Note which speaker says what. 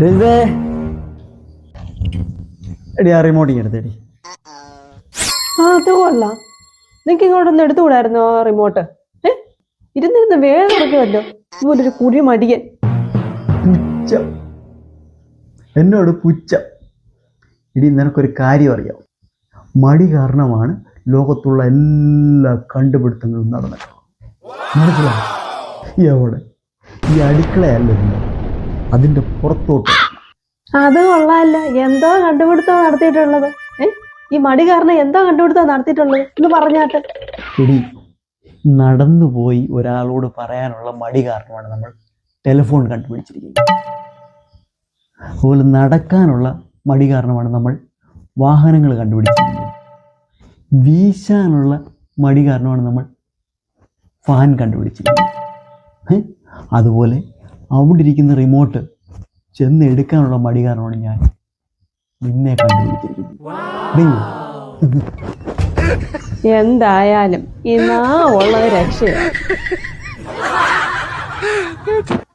Speaker 1: ഡെൽവേ എടി ആ റിമോട്ട് എടുത്തേടി
Speaker 2: ആ അത് കൊള്ളാം. നിനക്ക് ഇങ്ങോട്ടൊന്ന് എടുത്തുകൂടായിരുന്നോ ആ റിമോട്ട് ഏ? ഇരുന്നിരുന്ന് വേഗം ഇറക്കുമല്ലോ ഇതുപോലൊരു കുഴി മടിയൻ.
Speaker 1: പുച്ഛം. എന്നോട് പുച്ഛം. ഇടി നിനക്കൊരു കാര്യം അറിയാം. മടി കാരണമാണ് ലോകത്തുള്ള എല്ലാ കണ്ടുപിടുത്തങ്ങളും നടന്നത്. മനസ്സിലായി? എവിടെ ഈ അടുക്കളയല്ല. അതിന്റെ പുറത്തോട്ട്.
Speaker 2: അത് കൊള്ളാല്ല. എന്തോ കണ്ടുപിടുത്തോ നടത്തിയിട്ടുള്ളത്. ഈ മടി കാരണം എന്തോ കണ്ടുപിടുത്തോ നടത്തിയിട്ടുള്ളത്? എന്ന് പറഞ്ഞാട്ട്.
Speaker 1: ഇടി നടന്നുപോയി ഒരാളോട് പറയാനുള്ള മടി കാരണമാണ് നമ്മൾ ടെലിഫോൺ കണ്ടുപിടിച്ചിരിക്കുന്നത്. അതുപോലെ നടക്കാനുള്ള മടി കാരണമാണ് നമ്മൾ വാഹനങ്ങൾ കണ്ടുപിടിച്ചിരിക്കുന്നത്. വീശാനുള്ള മടി കാരണമാണ് നമ്മൾ ഫാൻ കണ്ടുപിടിച്ചിരിക്കുന്നത്. അതുപോലെ അവിടെ ഇരിക്കുന്ന റിമോട്ട് ചെന്ന് എടുക്കാനുള്ള മടി കാരണമാണ് ഞാൻ നിന്നെ കണ്ടുപിടിച്ചിരിക്കുന്നത്?
Speaker 2: എന്തായാലും ഇന്നാ ഉള്ള ഉള്ളത് രക്ഷയാണ്